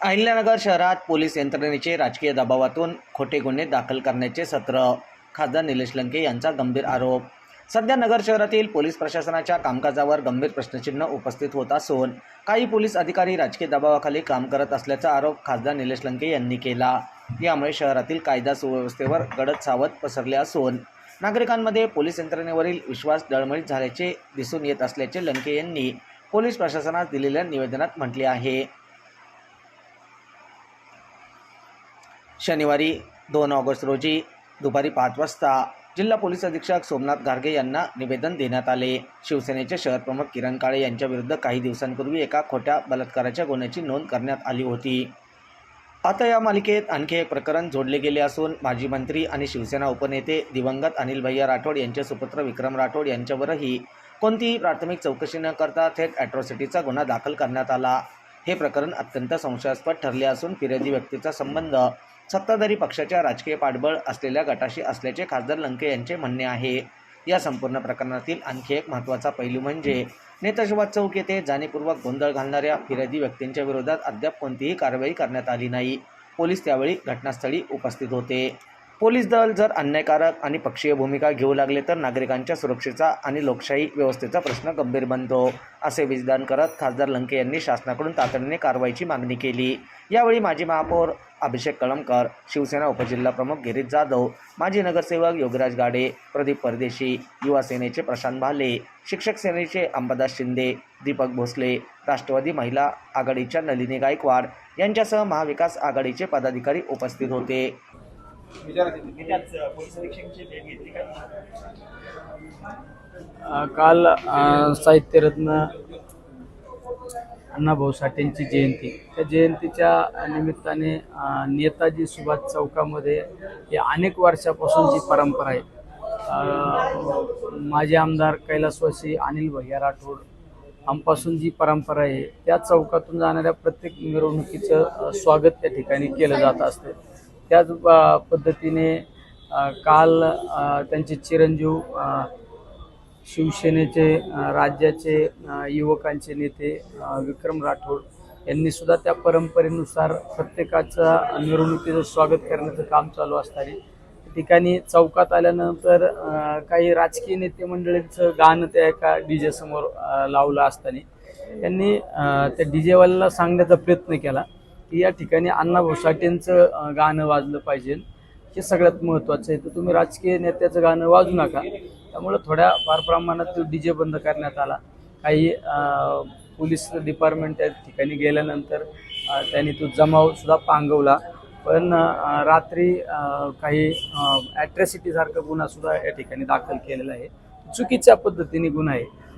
अहिल्यानगर शहरात पोलीस यंत्रणेचे राजकीय दबावातून खोटे गुन्हे दाखल करण्याचे सत्र. खासदार निलेश लंके यांचा गंभीर आरोप. सध्या नगर शहरातील पोलीस प्रशासनाच्या कामकाजावर गंभीर प्रश्नचिन्ह उपस्थित होत असून काही पोलीस अधिकारी राजकीय दबावाखाली काम करत असल्याचा आरोप खासदार निलेश लंके यांनी केला. यामुळे शहरातील कायदा सुव्यवस्थेवर गडद सावध पसरले असून नागरिकांमध्ये पोलीस यंत्रणेवरील विश्वास डळमळीत झाल्याचे दिसून येत असल्याचे लंके यांनी पोलीस प्रशासनास दिलेल्या निवेदनात म्हटले आहे. शनिवारी दोन ऑगस्ट रोजी दुपारी पाच वाजता जिल्हा पोलीस अधीक्षक सोमनाथ गार्गे यांना निवेदन देण्यात आले. शिवसेनेचे शहर प्रमुख किरण काळे यांच्याविरुद्ध काही दिवसांपूर्वी एका खोट्या बलात्काराच्या गुन्ह्याची नोंद करण्यात आली होती. आता या मालिकेत आणखी एक प्रकरण जोडले गेले असून माजी मंत्री आणि शिवसेना उपनेते दिवंगत अनिल भैया राठोड यांचे सुपुत्र विक्रम राठोड यांच्यावरही कोणतीही प्राथमिक चौकशी न करता थेट ॲट्रॉसिटीचा गुन्हा दाखल करण्यात आला. हे प्रकरण अत्यंत संशयास्पद ठरले असून फिर्यादी व्यक्तीचा संबंध सत्ताधारी पक्षाच्या राजकीय पाठबळ असलेल्या गटाशी असल्याचे खासदार लंके यांचे म्हणणे आहे. या संपूर्ण प्रकरणातील आणखी एक महत्त्वाचा पैलू म्हणजे नेताशिवाद चौक येथे जाणीवपूर्वक गोंधळ घालणाऱ्या फिर्यादी व्यक्तींच्या विरोधात अद्याप कोणतीही कारवाई करण्यात आली नाही. पोलीस त्यावेळी घटनास्थळी उपस्थित होते. पोलीस दल जर अन्यायकारक आणि पक्षीय भूमिका घेऊ लागले तर नागरिकांच्या सुरक्षेचा आणि लोकशाही व्यवस्थेचा प्रश्न गंभीर बनतो असे विधान करत खासदार लंके यांनी शासनाकडून तातडीने कारवाईची मागणी केली. यावेळी माजी महापौर अभिषेक कळमकर शिवसेना उपजिल्हा प्रमुख गिरीश जाधव माजी नगरसेवक योगराज गाडे प्रदीप परदेशी युवा सेनेचे प्रशांत भाले शिक्षक सेनेचे अंबादास शिंदे दीपक भोसले राष्ट्रवादी महिला आघाडीच्या नलिनी गायकवाड यांच्यासह महाविकास आघाडीचे पदाधिकारी उपस्थित होते. काल साहित्यरत्न अण्णाभाऊ साठेंची जयंती. त्या जयंतीच्या निमित्ताने नेताजी सुभाष चौकामध्ये ही अनेक वर्षापासूनची परंपरा आहे. माझे माजी आमदार कैलासवासी अनिल भैया राठोड आमपासून जी परंपरा आहे त्या चौकातून जाणाऱ्या प्रत्येक मिरवणुकीचं स्वागत त्या ठिकाणी केलं जात असतं. त्याच पद्धतीने काल त्यांचे चिरंजीव शिवसेनेचे राज्याचे युवकांचे नेते विक्रम राठोड यांनी सुद्धा त्या परंपरेनुसार प्रत्येकाचं मिरवणुकीचं स्वागत करण्याचं काम चालू असताना ठिकाणी चौकात आल्यानंतर काही राजकीय नेते मंडळींचं गाणं त्या एका डीजे समोर लावलं असताना त्यांनी त्या डी जेवाल्याला सांगण्याचा प्रयत्न केला. की या ठिकाणी अण्णाभाऊ साठेंचं गाणं वाजलं पाहिजे. हे सगळ्यात महत्त्वाचं आहे. तर तुम्ही राजकीय नेत्याचं गाणं वाजू नका. त्यामुळं थोड्या फार प्रमाणात तो डी जे बंद करण्यात आला. काही पोलीस डिपार्टमेंट त्या ठिकाणी गेल्यानंतर त्यांनी तो जमावसुद्धा पांगवला. पण रात्री काही ॲट्रॅसिटीसारखा गुन्हासुद्धा या ठिकाणी दाखल केलेला आहे. चुकीच्या पद्धतीने गुन्हा आहे.